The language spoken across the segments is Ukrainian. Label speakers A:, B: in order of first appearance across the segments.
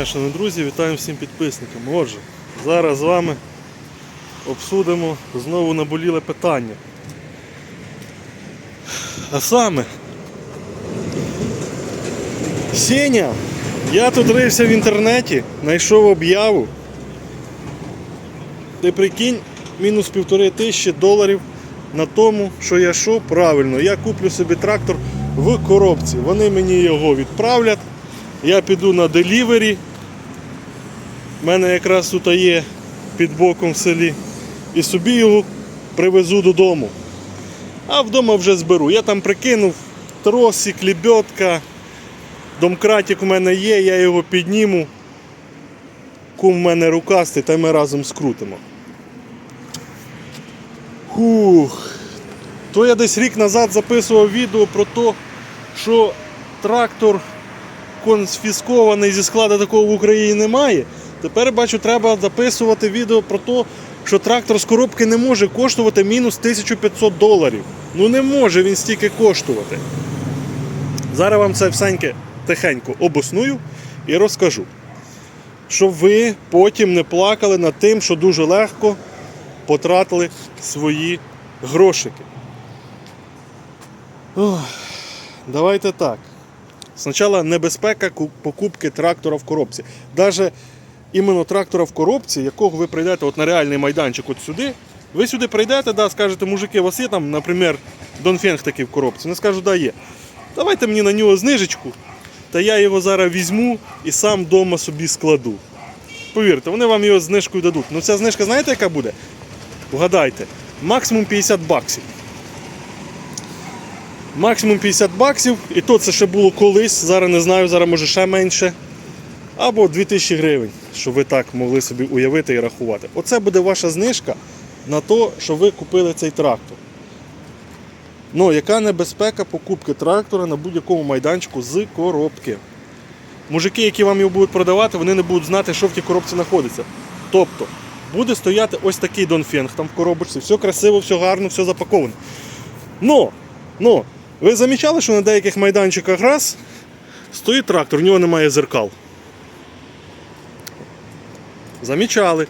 A: Дня, шановні друзі, вітаю всім підписникам. Отже, зараз з вами обсудимо знову наболіле питання. А саме, Сеня, я тут рився в інтернеті, знайшов об'яву. Ти прикинь, мінус півтори тисячі доларів на тому, що я що правильно, я куплю собі трактор в коробці. Вони мені його відправлять. Я піду на делівері. У мене якраз тут є під боком в селі. І собі його привезу додому. А вдома вже зберу. Я там прикинув тросик, лебедка, домкратик у мене є, я його підніму. Кум в мене рукастий, та ми разом скрутимо. Хух. То я десь рік назад записував відео про те, що трактор конфіскований зі складу такого в Україні немає. Тепер бачу, треба записувати відео про те, що трактор з коробки не може коштувати мінус 1500 доларів. Ну не може він стільки коштувати. Зараз вам це всеньке тихенько обосную і розкажу. Щоб ви потім не плакали над тим, що дуже легко потратили свої грошики. Ох, давайте так. Спочатку небезпека покупки трактора в коробці. Навіть іменно трактора в коробці, якого ви прийдете от на реальний майданчик от сюди. Ви сюди прийдете, да, скажете, мужики, у вас є там, наприклад, Донфенг такий в коробці. Вони скажуть, да, є. Давайте мені на нього знижечку, та я його зараз візьму і сам вдома собі складу. Повірте, вони вам його знижкою дадуть. Ну ця знижка, знаєте, яка буде? Вгадайте, максимум 50 баксів. Максимум 50 баксів, і то це ще було колись, зараз не знаю, зараз може ще менше. Або 2000 гривень, щоб ви так могли собі уявити і рахувати. Оце буде ваша знижка на те, що ви купили цей трактор. Ну, яка небезпека покупки трактора на будь-якому майданчику з коробки? Мужики, які вам його будуть продавати, вони не будуть знати, що в тій коробці знаходиться. Тобто, буде стояти ось такий Донфенг там в коробочці, все красиво, все гарно, все запаковано. Но, но, ви замічали, що на деяких майданчиках раз стоїть трактор, в нього немає зеркал. Замічали.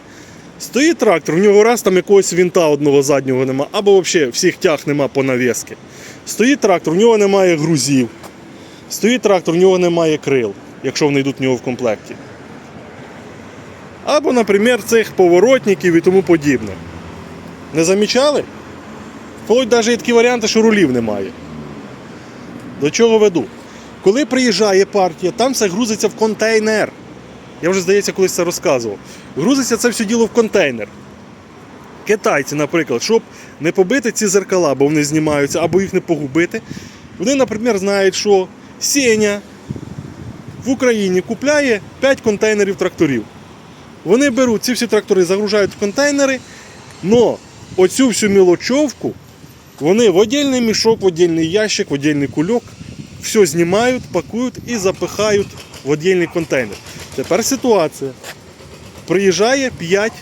A: Стоїть трактор, в нього раз там якогось вінта одного заднього нема, або взагалі всіх тяг нема по навіски. Стоїть трактор, в нього немає грузів. Стоїть трактор, в нього немає крил, якщо вони йдуть в нього в комплекті. Або, наприклад, цих поворотників і тому подібне. Не замічали? Вплоть навіть такі варіанти, що рулів немає. До чого веду? Коли приїжджає партія, там все грузиться в контейнер. Я вже, здається, колись це розказував. Грузиться це все діло в контейнер. Китайці, наприклад, щоб не побити ці зеркала, бо вони знімаються, або їх не погубити, вони, наприклад, знають, що Сеня в Україні купляє 5 контейнерів тракторів. Вони беруть ці всі трактори, загружають в контейнери, але оцю всю мілочовку вони в отдельний мішок, в отдельний ящик, в отдельний кульок, все знімають, пакують і запихають в отдельний контейнер. Тепер ситуація. Приїжджає 5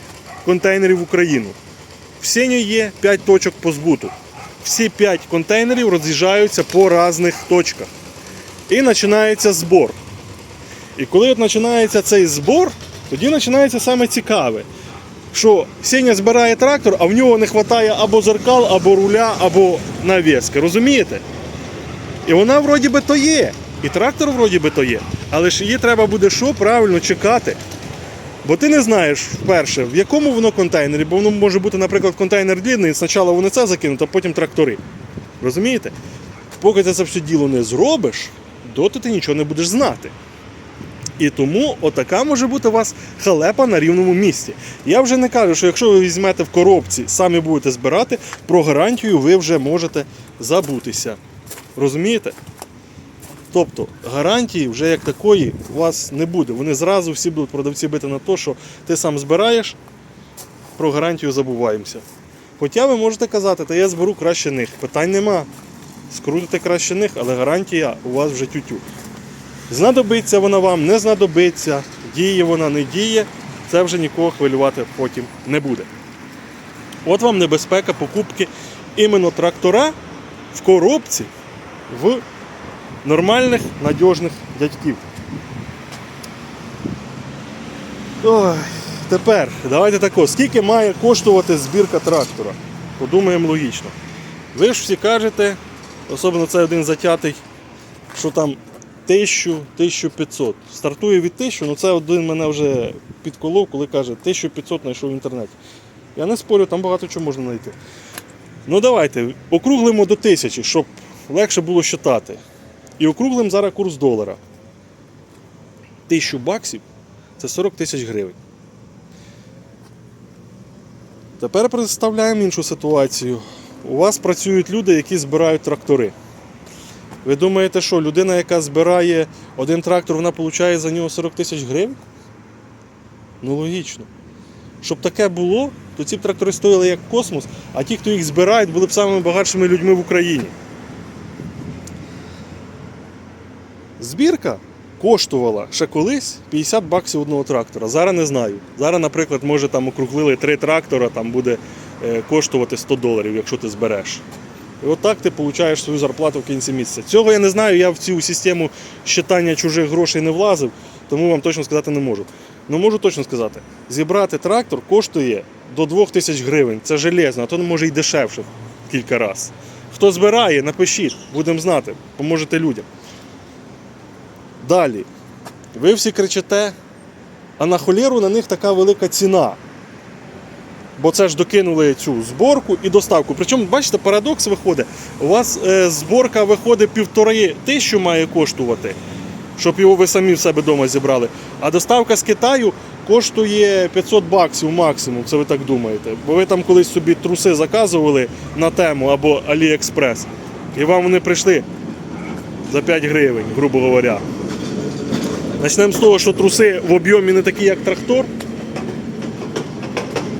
A: контейнерів в Україну. В Сені є 5 точок по збуту. Всі 5 контейнерів роз'їжджаються по різних точках. І починається збор. І коли от починається цей збор, тоді починається саме цікаве. Що Сеня збирає трактор, а в нього не вистачає або зеркал, або руля, або навіски. Розумієте? І вона вроді би то є. І трактор вроді би то є. Але ж її треба буде що правильно чекати. Бо ти не знаєш вперше, в якому воно контейнері, бо воно може бути, наприклад, контейнер длінний, спочатку вони це закинуть, а потім трактори. Розумієте? Поки ти це все діло не зробиш, доти ти нічого не будеш знати. І тому отака може бути у вас халепа на рівному місці. Я вже не кажу, що якщо ви візьмете в коробці, самі будете збирати, про гарантію ви вже можете забутися. Розумієте? Тобто гарантії вже як такої у вас не буде. Вони зразу всі будуть продавці бити на те, що ти сам збираєш, про гарантію забуваємося. Хоча ви можете казати, та я зберу краще них. Питань нема. Скрутите краще них, але гарантія у вас вже тютю. Знадобиться вона вам, не знадобиться, діє вона, не діє, це вже нікого хвилювати потім не буде. От вам небезпека покупки іменно трактора в коробці в нормальних, надіжних дядьків. Ой, тепер давайте тако. Скільки має коштувати збірка трактора? Подумаємо логічно. Ви ж всі кажете, особливо це один затятий, що там 1000, 1500. Стартує від 1000, ну це один мене вже підколов, коли каже 1500 знайшов в інтернеті. Я не спорю, там багато чого можна знайти. Ну давайте, округлимо до 1000, щоб легше було считати. І округлимо зараз курс долара. 1000 баксів це 40 тисяч гривень. Тепер представляємо іншу ситуацію. У вас працюють люди, які збирають трактори. Ви думаєте, що людина, яка збирає один трактор, вона отримує за нього 40 тисяч гривень? Ну логічно. Щоб таке було, то ці б трактори стоїли як космос, а ті, хто їх збирають, були б самими багатшими людьми в Україні. Збірка коштувала ще колись 50 баксів одного трактора. Зараз не знаю. Зараз, наприклад, може там округлили три трактора, там буде е, коштувати 100 доларів, якщо ти збереш. І отак ти отримуєш свою зарплату в кінці місяця. Цього я не знаю, я в цю систему щитання чужих грошей не влазив, тому вам точно сказати не можу. Ну можу точно сказати, зібрати трактор коштує до 2000 гривень. Це железно, а то може й дешевше кілька разів. Хто збирає, напишіть, будемо знати, поможете людям. Далі. Ви всі кричите, а на холєру на них така велика ціна. Бо це ж докинули цю зборку і доставку. Причому, бачите, парадокс виходить. У вас е, зборка виходить півтори тисячі має коштувати, щоб його ви самі в себе вдома зібрали. А доставка з Китаю коштує 500 баксів максимум, це ви так думаєте. Бо ви там колись собі труси заказували на тему або AliExpress, і вам вони прийшли за 5 гривень, грубо говоря. Почнемо з того, що труси в об'ємі не такі, як трактор.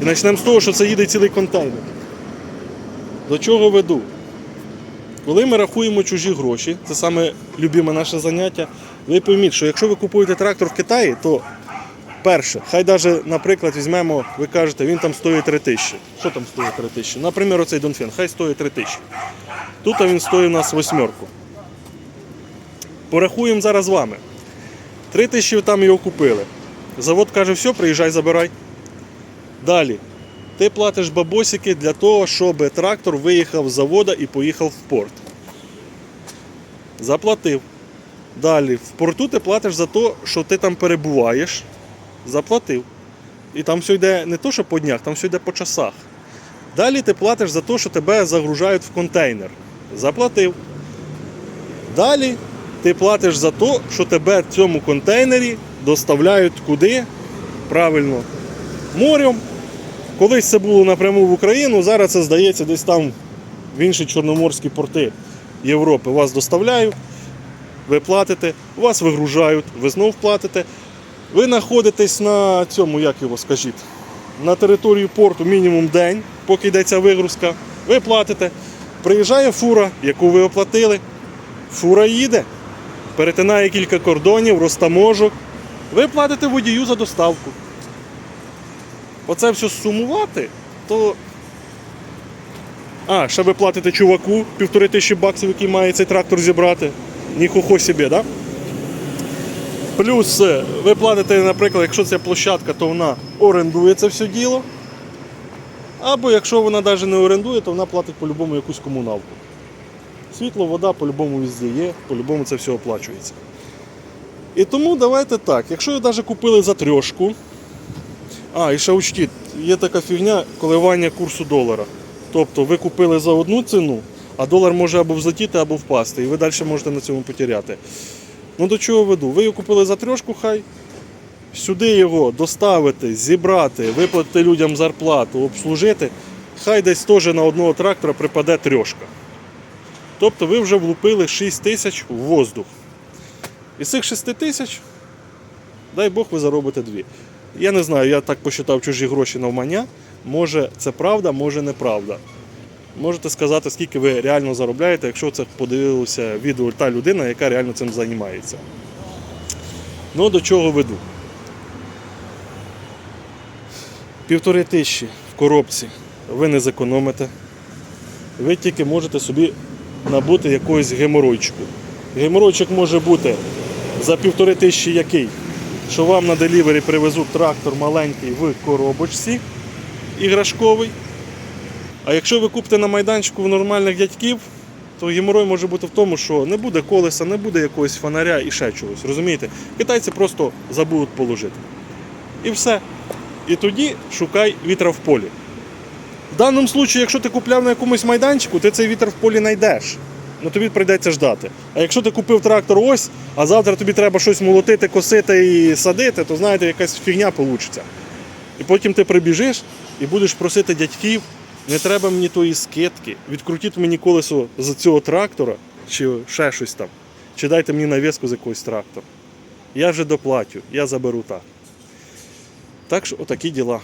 A: І почнемо з того, що це їде цілий контейнер. До чого веду? Коли ми рахуємо чужі гроші, це саме любиме наше заняття, ви пойміть, що якщо ви купуєте трактор в Китаї, то перше, хай навіть, наприклад, візьмемо, ви кажете, він там стоїть 3 тисячі. Що там стоїть 3 тисячі? Наприклад, оцей Донфен, хай стоїть 3 тисячі. Тут він стоїть у нас восьмерку. Порахуємо зараз з вами. 3 тисячі там його купили. Завод каже, все, приїжджай, забирай. Далі. Ти платиш бабосики для того, щоб трактор виїхав з завода і поїхав в порт. Заплатив. Далі. В порту ти платиш за те, що ти там перебуваєш. Заплатив. І там все йде не то, що по днях, там все йде по часах. Далі ти платиш за те, що тебе загружають в контейнер. Заплатив. Далі ти платиш за те, що тебе в цьому контейнері доставляють куди? Правильно, морем. Колись це було напряму в Україну, зараз це здається десь там в інші чорноморські порти Європи. Вас доставляють, ви платите, вас вигружають, ви знов платите. Ви знаходитесь на цьому, як його скажіть, на території порту мінімум день, поки йдеться вигрузка. Ви платите. Приїжджає фура, яку ви оплатили. Фура їде, перетинає кілька кордонів, розтаможок. Ви платите водію за доставку. Оце все сумувати, то. А, ще ви платите чуваку півтори тисячі баксів, який має цей трактор зібрати. Ніхухо собі, да? Плюс е, ви платите, наприклад, якщо це площадка, то вона орендує це все діло. Або якщо вона навіть не орендує, то вона платить по-любому якусь комуналку. Світло, вода по-любому везде є, по-любому це все оплачується. І тому давайте так, якщо ви навіть купили за трьошку, а, і ще учтіть, є така фігня коливання курсу долара. Тобто ви купили за одну ціну, а долар може або взлетіти, або впасти, і ви далі можете на цьому потеряти. Ну до чого веду? Ви його купили за трьошку, хай. Сюди його доставити, зібрати, виплатити людям зарплату, обслужити, хай десь теж на одного трактора припаде трьошка. Тобто ви вже влупили 6 тисяч в воздух. Із цих 6 тисяч, дай Бог, ви заробите дві. Я не знаю, я так посчитав чужі гроші навмання. Може це правда, може неправда. Можете сказати, скільки ви реально заробляєте, якщо це подивилася відео та людина, яка реально цим займається. Ну, до чого веду? Півтори тисячі в коробці ви не зекономите. Ви тільки можете собі набути якогось геморойчику. Геморойчик може бути за півтори тисячі який? що вам на делівері привезуть трактор маленький в коробочці іграшковий. А якщо ви купите на майданчику в нормальних дядьків, то геморой може бути в тому, що не буде колеса, не буде якогось фонаря і ще чогось. Розумієте? Китайці просто забудуть положити. І все. І тоді шукай вітра в полі. В даному випадку, якщо ти купляв на якомусь майданчику, ти цей вітер в полі знайдеш. Ну тобі прийдеться ждати. А якщо ти купив трактор ось, а завтра тобі треба щось молотити, косити і садити, то знаєте, якась фігня вийде. І потім ти прибіжиш і будеш просити дядьків, не треба мені тої скидки, відкрутіть мені колесо з цього трактора, чи ще щось там, чи дайте мені нав'язку з якогось трактора. Я вже доплатю, я заберу так. Так що отакі діла.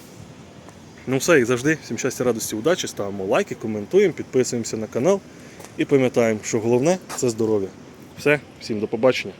A: Ну все, як завжди, всім щастя, радості, удачі, ставимо лайки, коментуємо, підписуємося на канал і пам'ятаємо, що головне це здоров'я. Все, всім до побачення.